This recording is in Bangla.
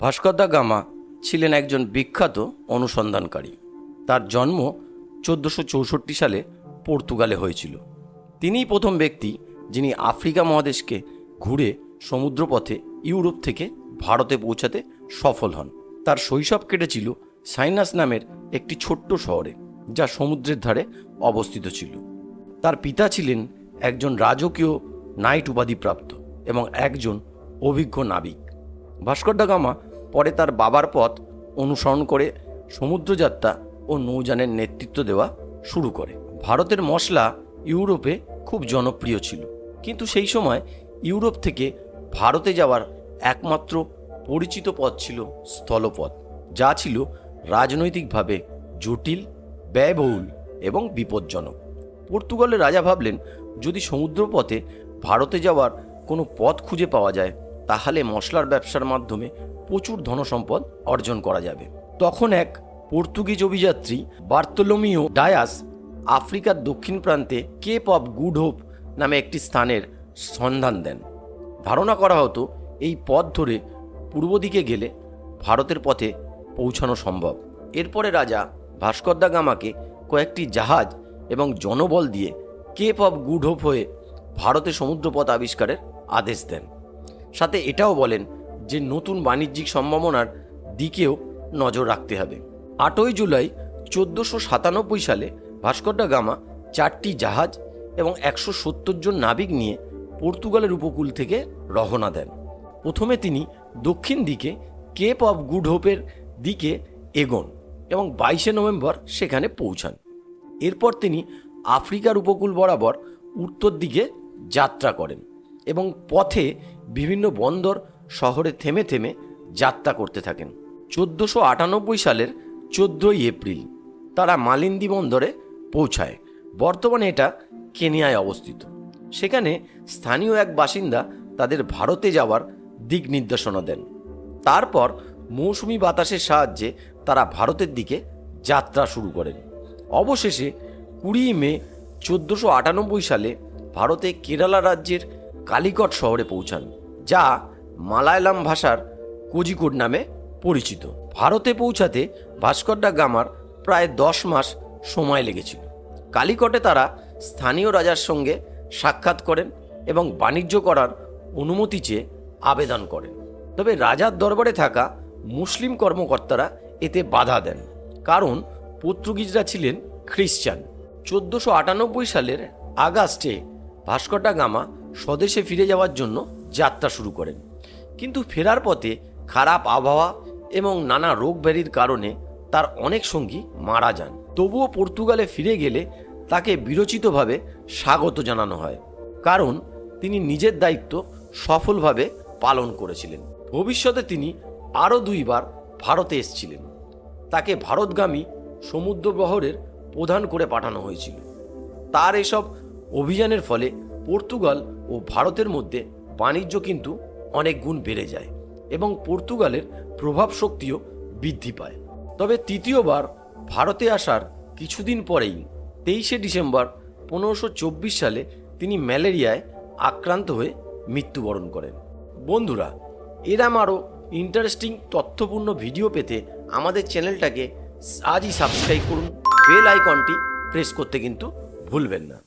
ভাস্কর গামা ছিলেন একজন বিখ্যাত অনুসন্ধানকারী। তার জন্ম চোদ্দোশো চৌষট্টি সালে পর্তুগালে হয়েছিল। তিনিই প্রথম ব্যক্তি যিনি আফ্রিকা মহাদেশকে ঘুরে সমুদ্রপথে ইউরোপ থেকে ভারতে পৌঁছাতে সফল হন। তার শৈশব কেটেছিল সাইনাস নামের একটি ছোট্ট শহরে, যা সমুদ্রের ধারে অবস্থিত ছিল। তার পিতা ছিলেন একজন রাজকীয় নাইট উপাধিপ্রাপ্ত এবং একজন অভিজ্ঞ নাবিক। ভাস্কর দা গামা পরে তার বাবার পথ অনুসরণ করে সমুদ্রযাত্রা ও নৌযানের নেতৃত্ব দেওয়া শুরু করে। ভারতের মশলা ইউরোপে খুব জনপ্রিয় ছিল। কিন্তু সেই সময় ইউরোপ থেকে ভারতে যাওয়ার একমাত্র পরিচিত পথ ছিল স্থলপথ, যা ছিল রাজনৈতিকভাবে জটিল, ব্যয়বহুল এবং বিপজ্জনক। পর্তুগালের রাজা ভাবলেন, যদি সমুদ্রপথে ভারতে যাওয়ার কোনো পথ খুঁজে পাওয়া যায় তাহলে মশলার ব্যবসার মাধ্যমে প্রচুর ধনসম্পদ অর্জন করা যাবে। তখন এক পর্তুগিজ অভিযাত্রী, বার্তোলোমিও ডায়াস, আফ্রিকার দক্ষিণ প্রান্তে কেপ অফ গুড হোপ নামে একটি স্থানের সন্ধান দেন। ধারণা করা হতো, এই পথ ধরে পূর্ব দিকে গেলে ভারতের পথে পৌঁছানো সম্ভব। এরপরে রাজা ভাস্কর দা গামাকে কয়েকটি জাহাজ এবং জনবল দিয়ে কেপ অফ গুড হোপ হয়ে ভারতে সমুদ্রপথ আবিষ্কারের আদেশ দেন। সাথে এটাও বলেন যে নতুন বাণিজ্যিক সম্ভাবনার দিকেও নজর রাখতে হবে। আটই জুলাই চোদ্দোশো সাতানব্বই সালে ভাস্কর গামা চারটি জাহাজ এবং একশো সত্তর জন নাবিক নিয়ে পর্তুগালের উপকূল থেকে রওনা দেন। প্রথমে তিনি দক্ষিণ দিকে কেপ অফ গুড হোপের দিকে এগোন এবং বাইশে নভেম্বর সেখানে পৌঁছান। এরপর তিনি আফ্রিকার উপকূল বরাবর উত্তর দিকে যাত্রা করেন এবং পথে বিভিন্ন বন্দর শহরে থেমে থেমে যাত্রা করতে থাকেন। চোদ্দোশো আটানব্বই সালের চোদ্দোই এপ্রিল তারা মালিন্দি বন্দরে পৌঁছায়। বর্তমানে এটা কেনিয়ায় অবস্থিত। সেখানে স্থানীয় এক বাসিন্দা তাদের ভারতে যাওয়ার দিক নির্দেশনা দেন। তারপর মৌসুমি বাতাসের সাহায্যে তারা ভারতের দিকে যাত্রা শুরু করেন। অবশেষে কুড়ি মে চোদ্দোশো আটানব্বই সালে ভারতে কেরালা রাজ্যের কালিকট শহরে পৌঁছান, যা মালায়ালাম ভাষার কোজিকোড নামে পরিচিত। ভারতে পৌঁছাতে ভাস্কর ডা গামার প্রায় দশ মাস সময় লেগেছিল। কালিকটে তারা স্থানীয় রাজার সঙ্গে সাক্ষাৎ করেন এবং বাণিজ্য করার অনুমতি চেয়ে আবেদন করেন। তবে রাজার দরবারে থাকা মুসলিম কর্মকর্তারা এতে বাধা দেন, কারণ পর্তুগিজরা ছিলেন খ্রিস্টান। চোদ্দোশো আটানব্বই সালের আগস্টে ভাস্করটা গামা স্বদেশে ফিরে যাওয়ার জন্য যাত্রা শুরু করেন। কিন্তু ফেরার পথে খারাপ আবহাওয়া এবং নানা রোগ ব্যাধির কারণে তার অনেক সঙ্গী মারা যান। তবুও পর্তুগালে ফিরে গেলে তাকে বিরচিতভাবে স্বাগত জানানো হয়। কারণ তিনি নিজের দায়িত্ব সফলভাবে পালন করেছিলেন। ভবিষ্যতে তিনি আরও দুইবার ভারতে এসেছিলেন। তাকে ভারতগামী সমুদ্র বহরের প্রধান করে পাঠানো হয়েছিল। তার এসব অভিযানের ফলে পর্তুগাল ও ভারতের মধ্যে বাণিজ্য কিন্তু অনেক গুণ বেড়ে যায় এবং পর্তুগালের প্রভাব শক্তিও বৃদ্ধি পায়। তবে তৃতীয়বার ভারতে আসার কিছুদিন পরেই তেইশে ডিসেম্বর পনেরোশো সালে তিনি ম্যালেরিয়ায় আক্রান্ত হয়ে মৃত্যুবরণ করেন। বন্ধুরা, এরম আরও ইন্টারেস্টিং, তথ্যপূর্ণ ভিডিও পেতে আমাদের চ্যানেলটাকে আজই সাবস্ক্রাইব করুন। বেল আইকনটি প্রেস করতে কিন্তু ভুলবেন না।